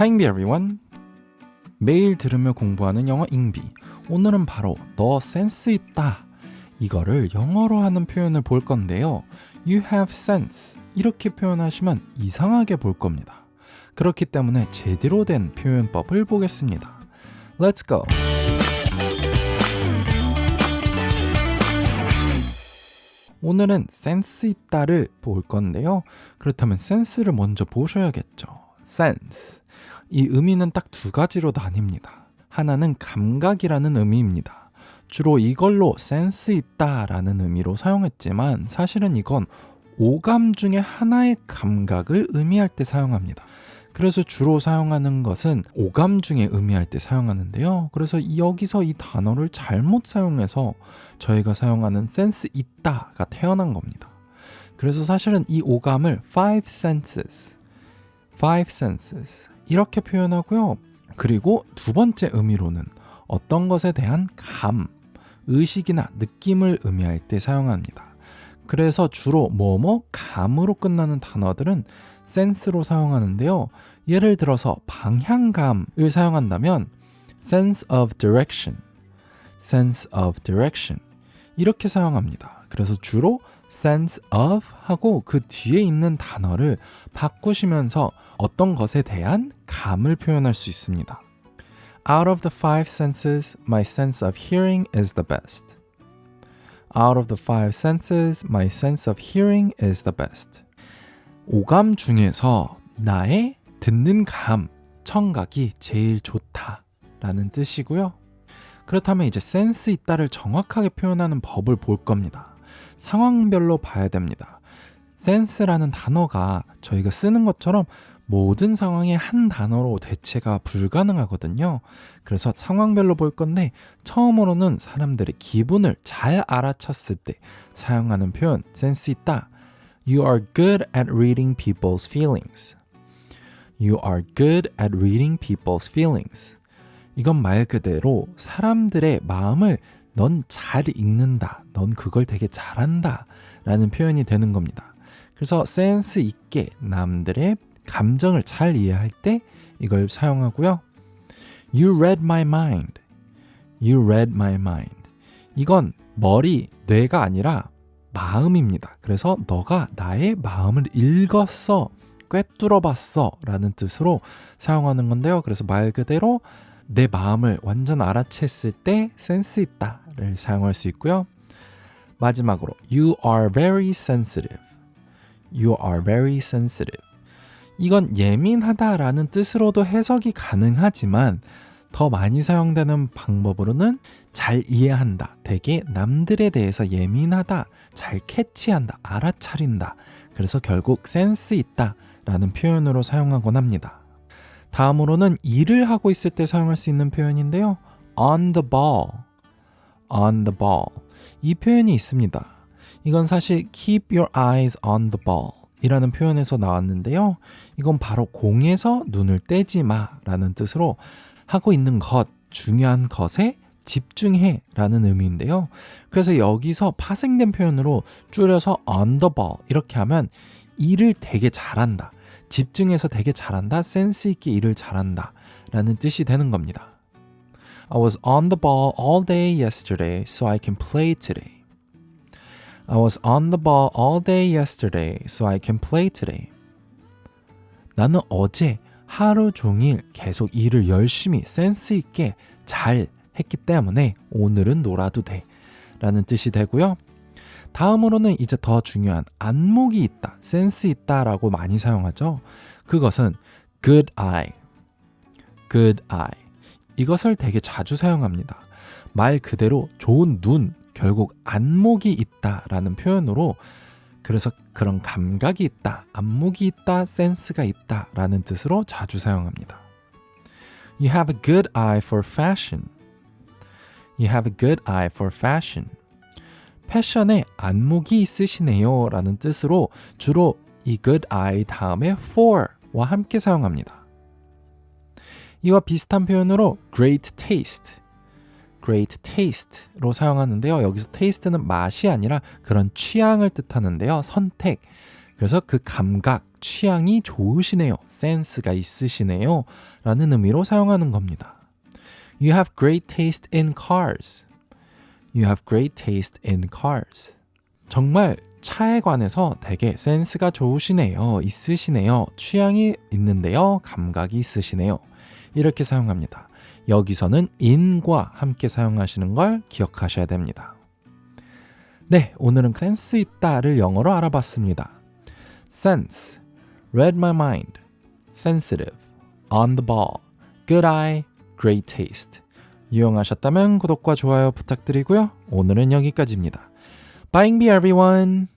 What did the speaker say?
Hi everyone. 매일 들으며 공부하는 영어 잉비. 오늘은 바로 너 센스 있다. 이거를 영어로 하는 표현을 볼 건데요. You have sense. 이렇게 표현하시면 이상하게 볼 겁니다. 그렇기 때문에 제대로 된 표현법을 보겠습니다. Let's go. 오늘은 센스 있다를 볼 건데요. 그렇다면 센스를 먼저 보셔야겠죠. sense. 이 의미는 딱 두 가지로 나뉩니다. 하나는 감각이라는 의미입니다. 주로 이걸로 센스 있다라는 의미로 사용했지만 사실은 이건 오감 중에 하나의 감각을 의미할 때 사용합니다. 그래서 주로 사용하는 것은 오감 중에 의미할 때 사용하는데요. 그래서 여기서 이 단어를 잘못 사용해서 저희가 사용하는 센스 있다가 태어난 겁니다. 그래서 사실은 이 오감을 five senses, five senses 이렇게 표현하고요. 그리고 두 번째 의미로는 어떤 것에 대한 감, 의식이나 느낌을 의미할 때 사용합니다. 그래서 주로 뭐뭐 감으로 끝나는 단어들은 센스로 사용하는데요. 예를 들어서 방향감을 사용한다면 sense of direction, sense of direction 이렇게 사용합니다. 그래서 주로 sense of 하고 그 뒤에 있는 단어를 바꾸시면서 어떤 것에 대한 감을 표현할 수 있습니다. Out of the five senses, my sense of hearing is the best. Out of the five senses, my sense of hearing is the best. 오감 중에서 나의 듣는 감, 청각이 제일 좋다 라는 뜻이고요. 그렇다면 이제 센스 있다를 정확하게 표현하는 법을 볼 겁니다. 상황별로 봐야 됩니다. 센스라는 단어가 저희가 쓰는 것처럼 모든 상황에 한 단어로 대체가 불가능하거든요. 그래서 상황별로 볼 건데 처음으로는 사람들의 기분을 잘 알아챘을 때 사용하는 표현 센스 있다. You are good at reading people's feelings. You are good at reading people's feelings. 이건 말 그대로 사람들의 마음을 넌 잘 읽는다. 넌 그걸 되게 잘한다. 라는 표현이 되는 겁니다. 그래서 센스 있게 남들의 감정을 잘 이해할 때 이걸 사용하고요. You read my mind. You read my mind. 이건 머리, 뇌가 아니라 마음입니다. 그래서 너가 나의 마음을 읽었어. 꿰뚫어 봤어. 라는 뜻으로 사용하는 건데요. 그래서 말 그대로 내 마음을 완전 알아챘을 때 센스 있다를 사용할 수 있고요. 마지막으로 You are very sensitive. You are very sensitive. 이건 예민하다라는 뜻으로도 해석이 가능하지만 더 많이 사용되는 방법으로는 잘 이해한다. 되게 남들에 대해서 예민하다. 잘 캐치한다. 알아차린다. 그래서 결국 센스 있다. 라는 표현으로 사용하곤 합니다. 다음으로는 일을 하고 있을 때 사용할 수 있는 표현인데요. on the ball. on the ball. 이 표현이 있습니다. 이건 사실 keep your eyes on the ball. 이라는 표현에서 나왔는데요. 이건 바로 공에서 눈을 떼지 마 라는 뜻으로 하고 있는 것, 중요한 것에 집중해 라는 의미인데요. 그래서 여기서 파생된 표현으로 줄여서 on the ball 이렇게 하면 일을 되게 잘한다. 집중해서 되게 잘한다. 센스 있게 일을 잘한다. 라는 뜻이 되는 겁니다. I was on the ball all day yesterday so I can play today. I was on the ball all day yesterday, so I can play today. 나는 어제 하루 종일 계속 일을 열심히 센스 있게 잘 했기 때문에 오늘은 놀아도 돼. 라는 뜻이 되고요. 다음으로는 이제 더 중요한 안목이 있다, 센스 있다라고 많이 사용하죠. 그것은 good eye. good eye. 이것을 되게 자주 사용합니다. 말 그대로 좋은 눈, 결국 안목이 있다라는 표현으로 그래서 그런 감각이 있다, 안목이 있다, 센스가 있다라는 뜻으로 자주 사용합니다. You have a good eye for fashion. You have a good eye for fashion. 패션에 안목이 있으시네요 라는 뜻으로 주로 이 good eye 다음에 for와 함께 사용합니다. 이와 비슷한 표현으로 great taste, great taste로 사용하는데요. 여기서 taste는 맛이 아니라 그런 취향을 뜻하는데요. 선택. 그래서 그 감각, 취향이 좋으시네요. 센스가 있으시네요. 라는 의미로 사용하는 겁니다. You have great taste in cars. You have great taste in cars. 정말 차에 관해서 되게 센스가 좋으시네요. 있으시네요. 취향이 있는데요. 감각이 있으시네요. 이렇게 사용합니다. 여기서는 in과 함께 사용하시는 걸 기억하셔야 됩니다. 네, 오늘은 센스 있다를 영어로 알아봤습니다. sense, read my mind, sensitive, on the ball, good eye, great taste. 유용하셨다면 구독과 좋아요 부탁드리고요. 오늘은 여기까지입니다. Bye, everyone.